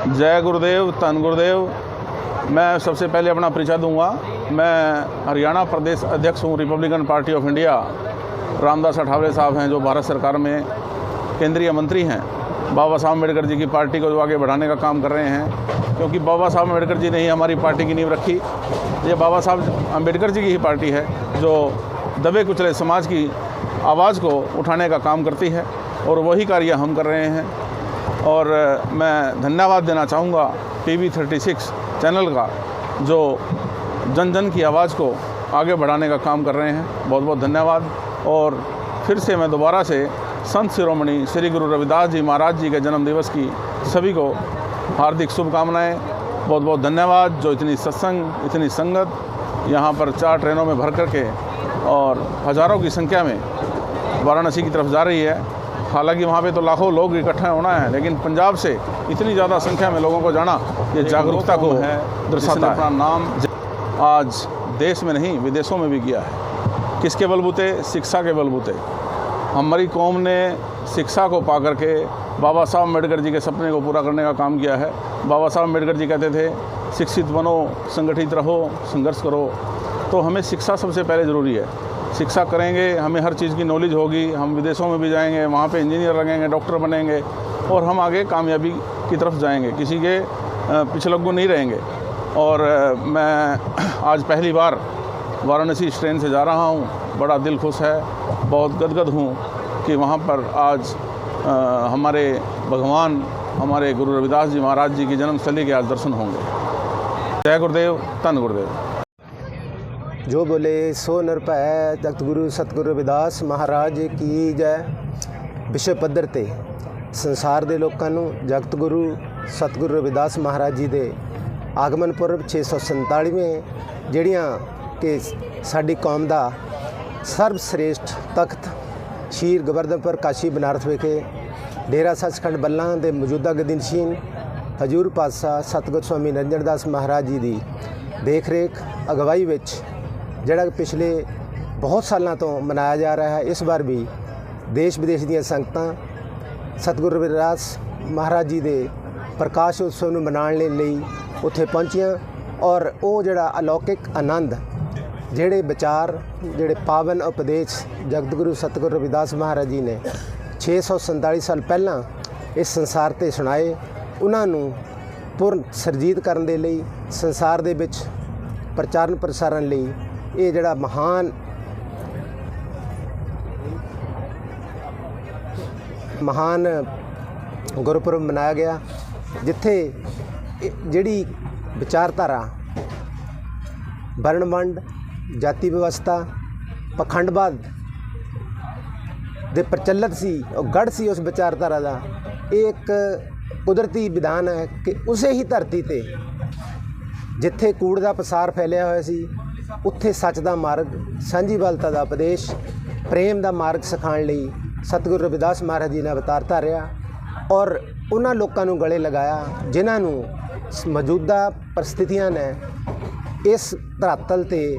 जय गुरुदेव, धन गुरुदेव। मैं सबसे पहले अपना परिचय दूँगा। मैं हरियाणा प्रदेश अध्यक्ष हूँ Republican Party of India Ramdas Athawale साहब हैं, जो भारत सरकार में केंद्रीय मंत्री हैं। बाबा साहब अंबेडकर जी की पार्टी को जो आगे बढ़ाने का काम कर रहे हैं, क्योंकि बाबा साहब अंबेडकर जी ने ही हमारी पार्टी की नींव रखी। ये बाबा साहब अंबेडकर जी की ही पार्टी है, जो दबे कुचले समाज की आवाज़ को उठाने का काम करती है, और वही कार्य हम कर रहे हैं। और मैं धन्यवाद देना चाहूँगा T V thirty six channel का, जो जन जन की आवाज़ को आगे बढ़ाने का काम कर रहे हैं। बहुत बहुत धन्यवाद। और फिर से मैं दोबारा से संत शिरोमणि श्री गुरु रविदास जी महाराज जी के जन्म दिवस की सभी को हार्दिक शुभकामनाएँ। बहुत बहुत धन्यवाद। जो इतनी सत्संग, इतनी संगत यहाँ पर चार ट्रेनों में भर करके और हज़ारों की संख्या में वाराणसी की तरफ़ जा रही है। हालाँकि वहाँ पे तो लाखों लोग इकट्ठे होना है लेकिन पंजाब से इतनी ज़्यादा संख्या में लोगों को जाना ये जागरूकता को है दर्शाता अपना नाम आज देश में नहीं विदेशों में भी किया है। किसके बलबूते? शिक्षा के बलबूते। हमारी कौम ने शिक्षा को पा करके बाबा साहब अंबेडकर जी के सपने को पूरा करने का काम किया है। बाबा साहब अंबेडकर जी कहते थे शिक्षित बनो संगठित रहो संघर्ष करो। तो हमें शिक्षा सबसे पहले ज़रूरी है। शिक्षा करेंगे, हमें हर चीज़ की नॉलेज होगी, हम विदेशों में भी जाएँगे, वहाँ पे इंजीनियर लगेंगे डॉक्टर बनेंगे, और हम आगे कामयाबी की तरफ़ जाएँगे। किसी के पिछलग्गू नहीं रहेंगे। और मैं आज पहली बार वाराणसी ट्रेन से जा रहा हूँ। बड़ा दिल खुश है, बहुत गदगद हूँ कि वहाँ पर आज हमारे भगवान, हमारे गुरु रविदास जी महाराज जी की जन्मस्थली के आज दर्शन होंगे। जय गुरुदेव धन गुरुदेव। ਜੋ ਬੋਲੇ, ਸੋ ਨਿਰਭੈ ਤਖਤ ਗੁਰੂ ਸਤਿਗੁਰੂ ਰਵਿਦਾਸ ਮਹਾਰਾਜ ਕੀ ਜੈ। ਵਿਸ਼ਵ ਪੱਧਰ ਤੇ ਸੰਸਾਰ ਦੇ ਲੋਕਾਂ ਨੂੰ ਜਗਤ ਗੁਰੂ ਸਤਿਗੁਰੂ ਰਵਿਦਾਸ ਮਹਾਰਾਜ ਜੀ ਦੇ ਆਗਮਨ ਪੁਰਬ 647ਵੇਂ ਜਿਹੜੀਆਂ ਕਿ ਸਾਡੀ ਕੌਮ ਦਾ ਸਰਬ ਸ੍ਰੇਸ਼ਟ ਤਖਤ ਸ਼ੀਰ ਗਵਰਧਨਪੁਰ ਕਾਸ਼ੀ ਬਨਾਰਸ ਵਿਖੇ ਡੇਰਾ ਸੱਚਖੰਡ ਬੱਲਾਂ ਦੇ ਮੌਜੂਦਾ ਗਦਿਨਸ਼ੀਨ ਹਜੂਰ ਪਾਤਸ਼ਾਹ ਸਤਿਗੁਰ ਸਵਾਮੀ ਨਰਿੰਦਰ ਦਾਸ ਮਹਾਰਾਜ ਜੀ ਦੀ ਦੇਖ ਰੇਖ ਅਗਵਾਈ ਵਿੱਚ ਜਿਹੜਾ ਕਿ ਪਿਛਲੇ ਬਹੁਤ ਸਾਲਾਂ ਤੋਂ ਮਨਾਇਆ ਜਾ ਰਿਹਾ ਹੈ, ਇਸ ਵਾਰ ਵੀ ਦੇਸ਼ ਵਿਦੇਸ਼ ਦੀਆਂ ਸੰਗਤਾਂ ਸਤਿਗੁਰੂ ਰਵਿਦਾਸ ਮਹਾਰਾਜ ਜੀ ਦੇ ਪ੍ਰਕਾਸ਼ ਉਤਸਵ ਨੂੰ ਮਨਾਉਣ ਲਈ ਉੱਥੇ ਪਹੁੰਚੀਆਂ ਔਰ ਉਹ ਜਿਹੜਾ ਅਲੌਕਿਕ ਆਨੰਦ, ਜਿਹੜੇ ਵਿਚਾਰ, ਜਿਹੜੇ ਪਾਵਨ ਉਪਦੇਸ਼ ਜਗਤਗੁਰੂ ਸਤਿਗੁਰੂ ਰਵਿਦਾਸ ਮਹਾਰਾਜ ਜੀ ਨੇ 647 ਸਾਲ ਪਹਿਲਾਂ ਇਸ ਸੰਸਾਰ ਤੇ ਸੁਣਾਏ, ਉਹਨਾਂ ਨੂੰ ਪੂਰਨ ਸਰਜੀਤ ਕਰਨ ਦੇ ਲਈ, ਸੰਸਾਰ ਦੇ ਵਿੱਚ ਪ੍ਰਚਾਰਨ ਪ੍ਰਸਾਰਨ ਲਈ ਇਹ ਜਿਹੜਾ ਮਹਾਨ ਮਹਾਨ ਗੁਰਪੁਰਬ ਮਨਾਇਆ ਗਿਆ, ਜਿੱਥੇ ਜਿਹੜੀ ਵਿਚਾਰਧਾਰਾ ਵਰਣਮੰਡ ਜਾਤੀ ਵਿਵਸਥਾ, ਪਖੰਡਵਾਦ ਦੇ ਪ੍ਰਚਲਿਤ ਸੀ, ਉਹ ਗੜ ਸੀ ਉਸ ਵਿਚਾਰਧਾਰਾ ਦਾ, ਇਹ ਇੱਕ ਕੁਦਰਤੀ ਵਿਧਾਨ ਹੈ ਕਿ ਉਸੇ ਹੀ ਧਰਤੀ ਤੇ ਜਿੱਥੇ ਕੂੜ ਦਾ ਪਸਾਰ ਫੈਲਿਆ ਹੋਇਆ ਸੀ ਉੱਥੇ ਸੱਚ ਦਾ ਮਾਰਗ ਸਾਂਝੀਵਾਲਤਾ ਦਾ ਉਪਦੇਸ਼, ਪ੍ਰੇਮ ਦਾ ਮਾਰਗ ਸਿਖਾਉਣ ਲਈ ਸਤਿਗੁਰੂ ਰਵਿਦਾਸ ਮਹਾਰਾਜ ਜੀ ਨੇ ਅਵਤਾਰ ਧਾਰਿਆ ਔਰ ਉਹਨਾਂ ਲੋਕਾਂ ਨੂੰ ਗਲੇ ਲਗਾਇਆ ਜਿਨ੍ਹਾਂ ਨੂੰ ਮੌਜੂਦਾ ਪਰਿਸਥਿਤੀਆਂ ਨੇ ਇਸ ਧਰਾਤਲ ਤੇ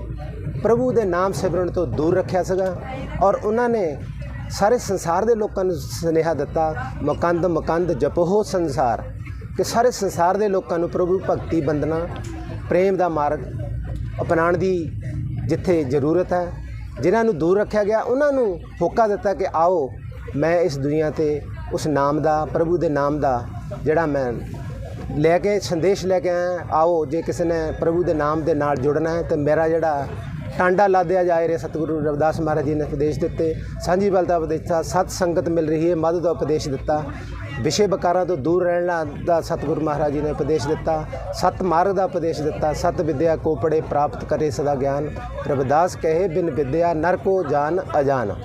ਪ੍ਰਭੂ ਦੇ ਨਾਮ ਸਿਮਰਨ ਤੋਂ ਦੂਰ ਰੱਖਿਆ ਸੀਗਾ ਔਰ ਉਹਨਾਂ ਨੇ ਸਾਰੇ ਸੰਸਾਰ ਦੇ ਲੋਕਾਂ ਨੂੰ ਸੁਨੇਹਾ ਦਿੱਤਾ, ਮਕੰਦ ਮਕੰਦ ਜਪੋ ਸੰਸਾਰ, ਕਿ ਸਾਰੇ ਸੰਸਾਰ ਦੇ ਲੋਕਾਂ ਨੂੰ ਪ੍ਰਭੂ ਭਗਤੀ ਬੰਦਨਾ ਪ੍ਰੇਮ ਦਾ ਮਾਰਗ ਅਪਣਾਉਣ ਦੀ ਜਿੱਥੇ ਜ਼ਰੂਰਤ ਹੈ, ਜਿਨ੍ਹਾਂ ਨੂੰ ਦੂਰ ਰੱਖਿਆ ਗਿਆ, ਉਹਨਾਂ ਨੂੰ ਹੋਕਾ ਦਿੱਤਾ ਕਿ ਆਓ ਮੈਂ ਇਸ ਦੁਨੀਆ ਤੇ ਉਸ ਨਾਮ ਦਾ, ਪ੍ਰਭੂ ਦੇ ਨਾਮ ਦਾ ਜਿਹੜਾ ਮੈਂ ਲੈ ਕੇ, ਸੰਦੇਸ਼ ਲੈ ਕੇ ਆਇਆ, ਆਓ ਜੇ ਕਿਸੇ ਨੇ ਪ੍ਰਭੂ ਦੇ ਨਾਮ ਦੇ ਨਾਲ ਜੁੜਨਾ ਹੈ, ਤਾਂ ਮੇਰਾ ਜਿਹੜਾ ਟਾਂਡਾ ਲਾਦਿਆ ਜਾਏ ਰੇ ਸਤਿਗੁਰੂ ਰਵਿਦਾਸ ਮਹਾਰਾਜ ਜੀ ਨੇ ਉਪਦੇਸ਼ ਦਿੱਤੇ। ਸਾਂਝੀ ਬਲ ਦਾ ਉਪਦੇਸ਼ ਸਤ ਸੰਗਤ ਮਿਲ ਰਹੀ ਹੈ ਮਦ ਦਾ ਉਪਦੇਸ਼ ਦਿੱਤਾ। ਵਿਸ਼ੇ ਬਕਾਰਾਂ ਤੋਂ ਦੂਰ ਰਹਿਣ ਦਾ ਸਤਿਗੁਰੂ ਮਹਾਰਾਜ ਜੀ ਨੇ ਉਪਦੇਸ਼ ਦਿੱਤਾ। ਸਤ ਮਾਰਗ ਦਾ ਉਪਦੇਸ਼ ਦਿੱਤਾ। ਸਤ ਵਿਦਿਆ ਕੋ ਪੜੇ ਪ੍ਰਾਪਤ ਕਰੇ ਸਦਾ ਗਿਆਨ। ਰਬਦਾਸ ਕਹੇ, ਬਿਨ ਵਿਦਿਆ ਨਰ ਕੋ ਜਾਨ ਅਜਾਨ।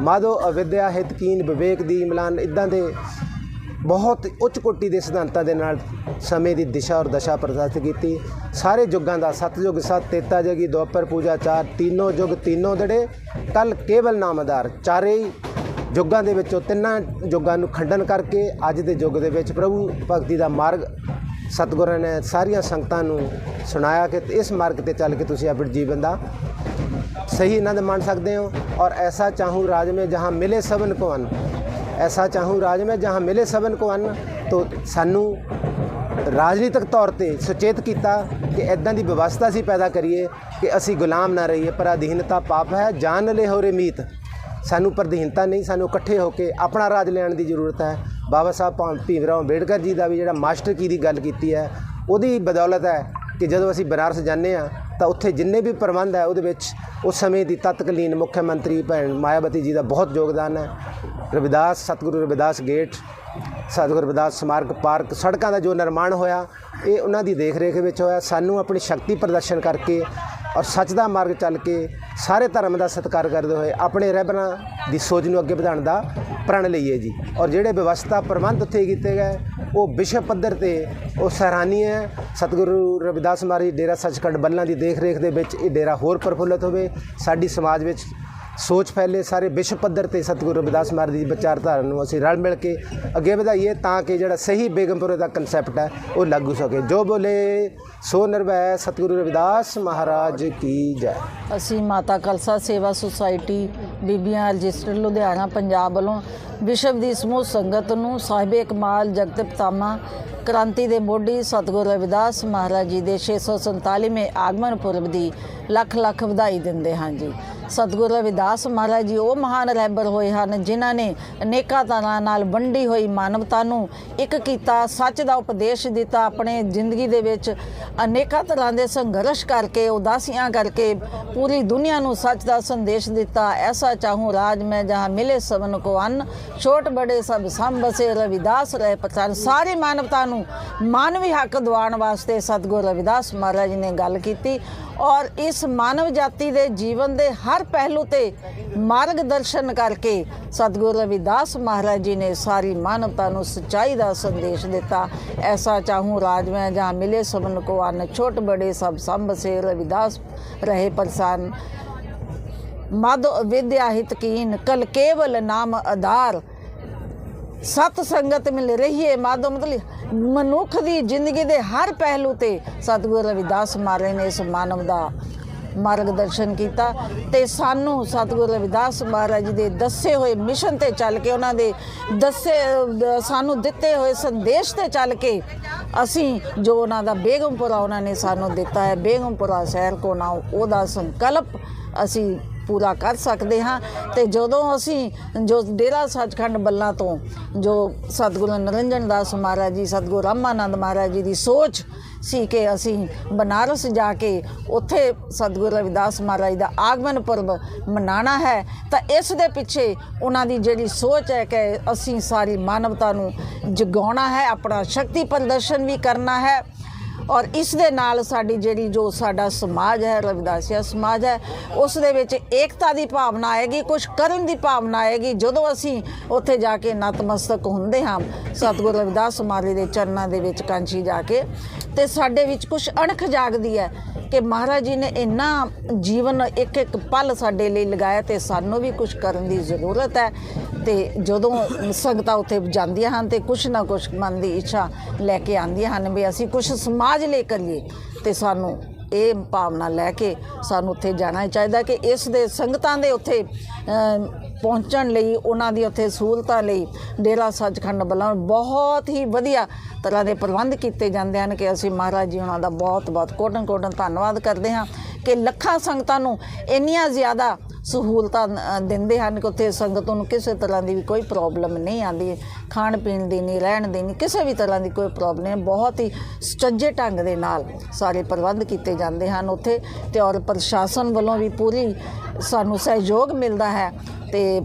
ਮਾਦੋ ਅਵਿਦਿਆ ਹਿਤ ਕੀਨ ਵਿਵੇਕ ਦੀ ਇਮਲਾਨ ਇਦਾਂ ਦੇ ਬਹੁਤ ਉੱਚ ਕੋਟੀ ਦੇ ਸਿਧਾਂਤਾਂ ਦੇ ਨਾਲ ਸਮੇਂ ਦੀ ਦਿਸ਼ਾ ਔਰ ਦਸ਼ਾ ਪ੍ਰਦਰਸ਼ਿਤ ਕੀਤੀ। ਸਾਰੇ ਯੁੱਗਾਂ ਦਾ ਸਤਜੁਗ ਸਤ, ਤੇਤਾ ਜਗੀ ਦੁਆਪਰ ਪੂਜਾ ਚਾਰ, ਤੀਨੋਂ ਯੁੱਗ ਤੀਨੋਂ ਦੜੇ। ਕਲ ਕੇਵਲ ਨਾਮ ਆਧਾਰ। ਚਾਰੇ ਯੁੱਗਾਂ ਦੇ ਵਿੱਚੋਂ ਤਿੰਨਾਂ ਯੁੱਗਾਂ ਨੂੰ ਖੰਡਨ ਕਰਕੇ ਅੱਜ ਦੇ ਯੁੱਗ ਦੇ ਵਿੱਚ ਪ੍ਰਭੂ ਭਗਤੀ ਦਾ ਮਾਰਗ ਸਤਿਗੁਰਾਂ ਨੇ ਸਾਰੀਆਂ ਸੰਗਤਾਂ ਨੂੰ ਸੁਣਾਇਆ ਕਿ ਇਸ ਮਾਰਗ ਤੇ ਚੱਲ ਕੇ ਤੁਸੀਂ ਆਪਣੇ ਜੀਵਨ ਦਾ ਸਹੀ ਆਨੰਦ ਮਾਣ ਸਕਦੇ ਹੋ। ਔਰ ਐਸਾ ਚਾਹੂੰ ਰਾਜ ਮੇ ਜਹਾਂ ਮਿਲੇ ਸਭਨ ਕੋ ਅਨ। ਐਸਾ ਚਾਹੂੰ ਰਾਜ ਮੇ ਜਹਾਂ ਮਿਲੇ ਸਬਨ ਕੋ ਅਨ। ਤੋਂ ਸਾਨੂੰ ਰਾਜਨੀਤਿਕ ਤੌਰ ਤੇ ਸੁਚੇਤ ਕੀਤਾ ਕਿ ਇਦਾਂ ਦੀ ਵਿਵਸਥਾ ਸੀ ਪੈਦਾ ਕਰੀਏ ਕਿ ਅਸੀਂ ਗੁਲਾਮ ਨਾ ਰਹੀਏ ਪਰ ਅਧੀਨਤਾ ਪਾਪ ਹੈ, ਜਾਨ ਲੈ ਹੋਰੇ ਮੀਤ। ਸਾਨੂੰ ਪ੍ਰਧੀਨਤਾ ਨਹੀਂ, ਸਾਨੂੰ ਇਕੱਠੇ ਹੋ ਕੇ ਆਪਣਾ ਰਾਜ ਲੈਣ ਦੀ ਜ਼ਰੂਰਤ ਹੈ। ਬਾਬਾ ਸਾਹਿਬ ਭਾ- ਭੀਮ ਰਾਓ ਅੰਬੇਡਕਰ ਜੀ ਦਾ ਵੀ ਜਿਹੜਾ ਮਾਸਟਰ ਕੀ ਦੀ ਗੱਲ ਕੀਤੀ ਹੈ, ਉਹਦੀ ਬਦੌਲਤ ਹੈ ਕਿ ਜਦੋਂ ਅਸੀਂ ਬਨਾਰਸ ਜਾਂਦੇ ਆ ਤਾਂ ਉੱਥੇ ਜਿੰਨੇ ਵੀ ਪ੍ਰਬੰਧ ਹੈ, ਉਹਦੇ ਵਿੱਚ ਉਸ ਸਮੇਂ ਦੀ ਤਤਕਾਲੀਨ ਮੁੱਖ ਮੰਤਰੀ ਭੈਣ ਮਾਇਆਵਤੀ ਜੀ ਦਾ ਬਹੁਤ ਯੋਗਦਾਨ ਹੈ। ਰਵਿਦਾਸ, ਸਤਿਗੁਰੂ ਰਵਿਦਾਸ ਗੇਟ, ਸਤਿਗੁਰੂ ਰਵਿਦਾਸ ਸਮਾਰਕ ਪਾਰਕ ਸੜਕਾਂ ਦਾ ਜੋ ਨਿਰਮਾਣ ਹੋਇਆ, ਇਹ ਉਹਨਾਂ ਦੀ ਦੇਖ ਰੇਖ ਵਿੱਚ ਹੋਇਆ। ਸਾਨੂੰ ਆਪਣੀ ਸ਼ਕਤੀ ਪ੍ਰਦਰਸ਼ਨ ਕਰਕੇ ਔਰ ਸੱਚ ਦਾ ਮਾਰਗ ਚੱਲ ਕੇ ਸਾਰੇ ਧਰਮ ਦਾ ਸਤਿਕਾਰ ਕਰਦੇ ਹੋਏ ਆਪਣੇ ਰਹਿਬਰਾਂ ਦੀ ਸੋਚ ਨੂੰ ਅੱਗੇ ਵਧਾਉਣ ਦਾ ਪ੍ਰਣ ਲਈਏ ਜੀ। ਔਰ ਜਿਹੜੇ ਵਿਵਸਥਾ ਪ੍ਰਬੰਧ ਉੱਥੇ ਕੀਤੇ ਗਏ, ਉਹ ਵਿਸ਼ਵ ਪੱਧਰ ਤੇ ਉਹ ਸਰਾਹਨੀय ਹੈ। ਸਤਿਗੁਰੂ ਰਵਿਦਾਸ ਮਹਾਰਾਜ ਡੇਰਾ ਸੱਚਖੰਡ ਬੱਲਾਂ ਦੀ ਦੇਖ ਰੇਖ ਦੇ ਵਿੱਚ ਇਹ ਡੇਰਾ ਹੋਰ ਪ੍ਰਫੁੱਲਤ ਹੋਵੇ। ਸਾਡੀ ਸਮਾਜ ਵਿੱਚ ਸੋਚ ਫੈਲੇ, ਸਾਰੇ ਵਿਸ਼ਵ ਪੱਧਰ ਤੇ ਸਤਿਗੁਰੂ ਰਵਿਦਾਸ ਮਹਾਰਾਜ ਦੀ ਵਿਚਾਰਧਾਰਾ ਨੂੰ ਅਸੀਂ ਰਲ ਮਿਲ ਕੇ ਅੱਗੇ ਵਧਾਈਏ ਤਾਂ ਕਿ ਜਿਹੜਾ ਸਹੀ ਬੇਗਮਪੁਰੇ ਦਾ ਕਨਸੈਪਟ ਹੈ, ਉਹ ਲਾਗੂ ਸਕੇ। ਜੋ ਬੋਲੇ, ਸੋ ਨਿਰਭੈ, ਸਤਿਗੁਰੂ ਰਵਿਦਾਸ ਮਹਾਰਾਜ ਕੀ ਜੈ। ਅਸੀਂ ਮਾਤਾ ਕਲਸਾ ਸੇਵਾ ਸੁਸਾਇਟੀ, ਬੀਬੀਆਂ ਰਜਿਸਟਰ ਲੁਧਿਆਣਾ, ਪੰਜਾਬ ਵੱਲੋਂ ਵਿਸ਼ਵ ਦੀ ਸਮੂਹ ਸੰਗਤ ਨੂੰ ਸਾਹਿਬੇ ਇਕਮਾਲ ਜਗਤ ਪਿਤਾਮਾ, ਕ੍ਰਾਂਤੀ ਦੇ ਮੋਢੀ ਸਤਿਗੁਰੂ ਰਵਿਦਾਸ ਮਹਾਰਾਜ ਜੀ ਦੇ 647ਵੇਂ ਆਗਮਨ ਪੁਰਬ ਦੀ ਲੱਖ ਲੱਖ ਵਧਾਈ ਦਿੰਦੇ ਹਾਂ ਜੀ। ਸਤਿਗੁਰੂ ਰਵਿਦਾਸ ਮਹਾਰਾਜ ਜੀ, ਉਹ ਮਹਾਨ ਰਹਿਬਰ ਹੋਏ ਹਨ, ਜਿਨ੍ਹਾਂ ਨੇ ਅਨੇਕਾਂ ਤਰ੍ਹਾਂ ਨਾਲ ਵੰਡੀ ਹੋਈ ਮਾਨਵਤਾ ਨੂੰ ਇੱਕ ਕੀਤਾ, ਸੱਚ ਦਾ ਉਪਦੇਸ਼ ਦਿੱਤਾ, ਆਪਣੇ ਜ਼ਿੰਦਗੀ ਦੇ ਵਿੱਚ ਅਨੇਕਾਂ ਤਰ੍ਹਾਂ ਦੇ ਸੰਘਰਸ਼ ਕਰਕੇ, ਉਦਾਸੀਆਂ ਕਰਕੇ ਪੂਰੀ ਦੁਨੀਆ ਨੂੰ ਸੱਚ ਦਾ ਸੰਦੇਸ਼ ਦਿੱਤਾ। ਐਸਾ ਚਾਹੂੰ ਰਾਜ ਮੈਂ, ਜਹਾਂ ਮਿਲੇ ਸਭਨ ਕੋ ਅੰਨ। ਛੋਟ ਬੜੇ ਸਭ ਸੰਭ ਸੰਭਸੇ ਰਵਿਦਾਸ ਰਹਿ ਪਛਾਨ। ਸਾਰੀ ਮਾਨਵਤਾ ਨੂੰ ਮਾਨਵੀ ਹੱਕ ਦਿਵਾਉਣ ਵਾਸਤੇ ਸਤਿਗੁਰੂ ਰਵਿਦਾਸ ਮਹਾਰਾਜ ਜੀ ਨੇ ਗੱਲ ਕੀਤੀ। ਔਰ ਇਸ ਮਾਨਵ ਜਾਤੀ ਦੇ ਜੀਵਨ ਦੇ ਹਰ ਪਹਿਲੂ ਤੇ ਮਾਰਗਦਰਸ਼ਨ ਕਰਕੇ ਸਤਿਗੁਰੂ ਰਵਿਦਾਸ ਮਹਾਰਾਜ ਜੀ ਨੇ ਸਾਰੀ ਮਾਨਵਤਾ ਨੂੰ ਸੱਚਾਈ ਦਾ ਸੰਦੇਸ਼ ਦਿੱਤਾ। ਐਸਾ ਚਾਹੂੰ ਰਾਜ ਮੈਂ ਜਹਾਂ ਮਿਲੇ ਸਭਨ ਕੋ ਅੰਨ ਛੋਟ ਬੜੇ ਸਭ ਸੰਭ ਸੇ ਰਵਿਦਾਸ ਰਹੇ ਪਰਸਾਨ। ਮਦ ਵਿਦਿਆ ਹਿਤ ਕੀਨ ਕਲ ਕੇਵਲ ਨਾਮ ਆਧਾਰ ਸਤ ਸੰਗਤ ਮਿਲ ਰਹੀ ਹੈ ਮਾਧੋ ਮਤਲਬ ਮਨੁੱਖ ਦੀ ਜ਼ਿੰਦਗੀ ਦੇ ਹਰ ਪਹਿਲੂ ਤੇ ਸਤਿਗੁਰੂ ਰਵਿਦਾਸ ਮਹਾਰਾਜ ਨੇ ਇਸ ਮਾਨਵ ਦਾ ਮਾਰਗਦਰਸ਼ਨ ਕੀਤਾ ਤੇ ਸਾਨੂੰ ਸਤਿਗੁਰੂ ਰਵਿਦਾਸ ਮਹਾਰਾਜ ਜੀ ਦੇ ਦੱਸੇ ਹੋਏ ਮਿਸ਼ਨ ਤੇ ਚੱਲ ਕੇ ਉਹਨਾਂ ਦੇ ਦੱਸੇ ਸਾਨੂੰ ਦਿੱਤੇ ਹੋਏ ਸੰਦੇਸ਼ ਤੇ ਚੱਲ ਕੇ ਅਸੀਂ ਜੋ ਉਹਨਾਂ ਦਾ ਬੇਗਮਪੁਰਾ ਉਹਨਾਂ ਨੇ ਸਾਨੂੰ ਦਿੱਤਾ ਹੈ, ਬੇਗਮਪੁਰਾ ਸ਼ਹਿਰ ਕੋ ਨਾ ਉਹਦਾ ਸੰਕਲਪ ਅਸੀਂ ਪੂਰਾ ਕਰ ਸਕਦੇ ਹਾਂ ਤੇ ਜਦੋਂ ਅਸੀਂ ਜੋ ਡੇਰਾ ਸੱਚਖੰਡ ਬੱਲਾ ਤੋਂ ਜੋ ਸਤਿਗੁਰੂ ਨਰਿੰਜਨ ਦਾਸ ਮਹਾਰਾਜ ਜੀ, ਸਤਿਗੁਰੂ ਰਾਮਾਨੰਦ ਮਹਾਰਾਜ ਜੀ ਦੀ ਸੋਚ ਸੀ ਕਿ ਅਸੀਂ ਬਨਾਰਸ ਜਾ ਕੇ ਉੱਥੇ ਸਤਿਗੁਰੂ ਰਵਿਦਾਸ ਮਹਾਰਾਜ ਦਾ ਆਗਮਨ ਪੁਰਬ ਮਨਾਣਾ ਹੈ, ਤਾਂ ਇਸ ਦੇ ਪਿੱਛੇ ਉਹਨਾਂ ਦੀ ਜਿਹੜੀ ਸੋਚ ਹੈ ਕਿ ਅਸੀਂ ਸਾਰੀ ਮਾਨਵਤਾ ਨੂੰ ਜਗਾਉਣਾ ਹੈ, ਆਪਣਾ ਸ਼ਕਤੀ ਪ੍ਰਦਰਸ਼ਨ ਵੀ ਕਰਨਾ ਹੈ। ਔਰ ਇਸ ਦੇ ਨਾਲ ਸਾਡੀ ਜਿਹੜੀ ਜੋ ਸਾਡਾ ਸਮਾਜ ਹੈ, ਰਵਿਦਾਸੀਆ ਸਮਾਜ ਹੈ, ਉਸ ਦੇ ਵਿੱਚ ਏਕਤਾ ਦੀ ਭਾਵਨਾ ਆਏਗੀ ਕੁਝ ਕਰਨ ਦੀ ਭਾਵਨਾ ਆਏਗੀ। ਜਦੋਂ ਅਸੀਂ ਉੱਥੇ ਜਾ ਕੇ ਨਤਮਸਤਕ ਹੁੰਦੇ ਹਾਂ, ਸਤਿਗੁਰੂ ਰਵਿਦਾਸ ਮਹਾਰਾਜ ਦੇ ਚਰਨਾਂ ਦੇ ਵਿੱਚ ਕਾਂਚੀ ਜਾ ਕੇ, ਤੇ ਸਾਡੇ ਵਿੱਚ ਕੁਝ ਅਣਖ ਜਾਗਦੀ ਹੈ ਕਿ ਮਹਾਰਾਜ ਜੀ ਨੇ ਇੰਨਾ ਜੀਵਨ ਇੱਕ ਇੱਕ ਪਲ ਸਾਡੇ ਲਈ ਲਗਾਇਆ ਤੇ ਸਾਨੂੰ ਵੀ ਕੁਝ ਕਰਨ ਦੀ ਜ਼ਰੂਰਤ ਹੈ ਤੇ ਜਦੋਂ ਸੰਗਤਾਂ ਉੱਥੇ ਜਾਂਦੀਆਂ ਹਨ ਤੇ ਕੁਝ ਨਾ ਕੁਝ ਮਨ ਦੀ ਇੱਛਾ ਲੈ ਕੇ ਆਉਂਦੀਆਂ ਹਨ ਵੀ ਅਸੀਂ ਕੁਝ ਸਮਾਜ ਲਈ ਕਰੀਏ ਤੇ ਸਾਨੂੰ ਇਹ ਭਾਵਨਾ ਲੈ ਕੇ ਸਾਨੂੰ ਉੱਥੇ ਜਾਣਾ ਚਾਹੀਦਾ ਕਿ ਇਸ ਦੇ ਸੰਗਤਾਂ ਦੇ ਉੱਥੇ ਪਹੁੰਚਣ ਲਈ, ਉਹਨਾਂ ਦੀ ਉੱਥੇ ਸਹੂਲਤਾਂ ਲਈ ਡੇਰਾ ਸੱਚਖੰਡ ਵੱਲੋਂ ਬਹੁਤ ਹੀ ਵਧੀਆ ਤਰ੍ਹਾਂ ਦੇ ਪ੍ਰਬੰਧ ਕੀਤੇ ਜਾਂਦੇ ਹਨ ਕਿ ਅਸੀਂ ਮਹਾਰਾਜ ਜੀ ਉਹਨਾਂ ਦਾ ਬਹੁਤ ਬਹੁਤ ਕੋਟਨ ਕੋਟਨ ਧੰਨਵਾਦ ਕਰਦੇ ਹਾਂ ਕਿ ਲੱਖਾਂ ਸੰਗਤਾਂ ਨੂੰ ਇੰਨੀਆਂ ਜ਼ਿਆਦਾ ਸਹੂਲਤਾਂ ਦਿੰਦੇ ਹਨ ਕਿ ਉੱਥੇ ਸੰਗਤ ਨੂੰ ਕਿਸੇ ਤਰ੍ਹਾਂ ਦੀ ਵੀ ਕੋਈ ਪ੍ਰੋਬਲਮ ਨਹੀਂ ਆਉਂਦੀ। ਖਾਣ ਪੀਣ ਦੀ ਨਹੀਂ, ਰਹਿਣ ਦੀ ਨਹੀਂ, ਕਿਸੇ ਵੀ ਤਰ੍ਹਾਂ ਦੀ ਕੋਈ ਪ੍ਰੋਬਲਮ ਨਹੀਂ। ਬਹੁਤ ਹੀ ਸੁਚੱਜੇ ਢੰਗ ਦੇ ਨਾਲ ਸਾਰੇ ਪ੍ਰਬੰਧ ਕੀਤੇ ਜਾਂਦੇ ਹਨ ਉੱਥੇ ਤੇ ਔਰ ਪ੍ਰਸ਼ਾਸਨ ਵੱਲੋਂ ਵੀ ਪੂਰੀ ਸਾਨੂੰ ਸਹਿਯੋਗ ਮਿਲਦਾ ਹੈ ਤੇ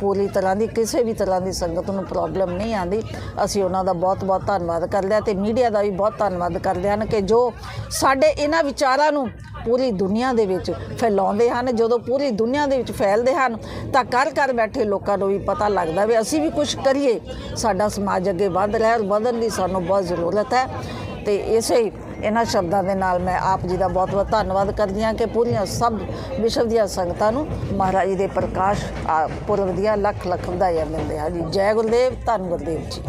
ਪੂਰੀ ਤਰ੍ਹਾਂ ਦੀ, ਕਿਸੇ ਵੀ ਤਰ੍ਹਾਂ ਦੀ ਸੰਗਤ ਨੂੰ ਪ੍ਰੋਬਲਮ ਨਹੀਂ ਆਉਂਦੀ। ਅਸੀਂ ਉਹਨਾਂ ਦਾ ਬਹੁਤ ਬਹੁਤ ਧੰਨਵਾਦ ਕਰਦੇ ਹਾਂ ਤੇ ਮੀਡੀਆ ਦਾ ਵੀ ਬਹੁਤ ਧੰਨਵਾਦ ਕਰਦੇ ਹਨ ਕਿ ਜੋ ਸਾਡੇ ਇਹਨਾਂ ਵਿਚਾਰਾਂ ਨੂੰ ਪੂਰੀ ਦੁਨੀਆ ਦੇ ਵਿੱਚ ਫੈਲਾਉਂਦੇ ਹਨ, ਜਦੋਂ ਪੂਰੀ ਦੁਨੀਆ ਦੇ ਵਿੱਚ ਫੈਲਦੇ ਹਨ, ਤਾਂ ਘਰ ਘਰ ਬੈਠੇ ਲੋਕਾਂ ਨੂੰ ਵੀ ਪਤਾ ਲੱਗਦਾ ਵੀ ਅਸੀਂ ਵੀ ਕੁਝ ਕਰੀਏ। ਸਾਡਾ ਸਮਾਜ ਅੱਗੇ ਵੱਧ ਰਿਹਾ ਔਰ ਵਧਣ ਦੀ ਸਾਨੂੰ ਬਹੁਤ ਜ਼ਰੂਰਤ ਹੈ। ਤੇ ਇਸੇ ਇਹਨਾਂ ਸ਼ਬਦਾਂ ਦੇ ਨਾਲ ਮੈਂ ਆਪ ਜੀ ਦਾ ਬਹੁਤ ਬਹੁਤ ਧੰਨਵਾਦ ਕਰਦੀ ਹਾਂ ਕਿ ਪੂਰੀਆਂ ਸਭ ਵਿਸ਼ਵ ਦੀਆਂ ਸੰਗਤਾਂ ਨੂੰ ਮਹਾਰਾਜ ਜੀ ਦੇ ਪ੍ਰਕਾਸ਼ ਆ, ਪੁਰਬ ਦੀਆਂ ਲੱਖ ਲੱਖ ਵਧਾਈਆਂ ਮਿਲਦੇ ਹਾਂ ਜੀ। ਜੈ ਗੁਰਦੇਵ ਧੰਨ ਗੁਰਦੇਵ ਜੀ।